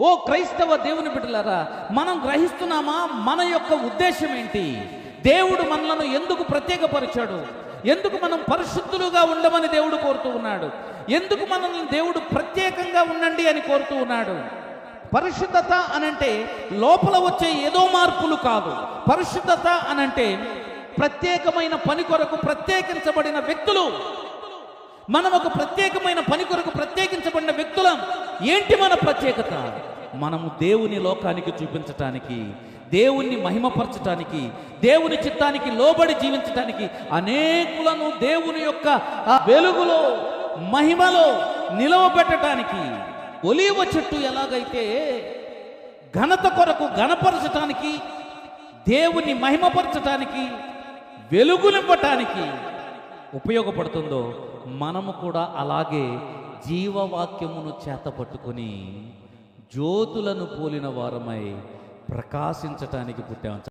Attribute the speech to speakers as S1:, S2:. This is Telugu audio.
S1: ఓ క్రైస్తవ దేవుని బిడ్డలారా మనం గ్రహిస్తున్నామా? మన యొక్క ఉద్దేశం ఏంటి? దేవుడు మనలను ఎందుకు ప్రత్యేకపరిచాడు? ఎందుకు మనం పరిశుద్ధులుగా ఉండమని దేవుడు కోరుతూ ఉన్నాడు? ఎందుకు మనల్ని దేవుడు ప్రత్యేకంగా ఉండండి అని కోరుతూ ఉన్నాడు? పరిశుద్ధత అనంటే లోపల వచ్చే ఏదో మార్పులు కాదు. పరిశుద్ధత అనంటే ప్రత్యేకమైన పని కొరకు ప్రత్యేకించబడిన వ్యక్తులు. మనం ఒక ప్రత్యేకమైన పని ఏంటి మన ప్రత్యేకత? మనము దేవుని లోకానికి చూపించటానికి దేవుణ్ణి మహిమపరచటానికి దేవుని చిత్తానికి లోబడి జీవించటానికి అనేకులను దేవుని యొక్క ఆ వెలుగులో మహిమలో నిలవబెట్టడానికి ఒలివ చెట్టు ఎలాగైతే ఘనత కొరకు ఘనపరచటానికి దేవుని మహిమపరచటానికి వెలుగునివ్వటానికి ఉపయోగపడుతుందో మనము కూడా అలాగే జీవవాక్యమును చేతపట్టుకొని జ్యోతులను పోలిన వారమై ప్రకాశించటానికి పుట్టాము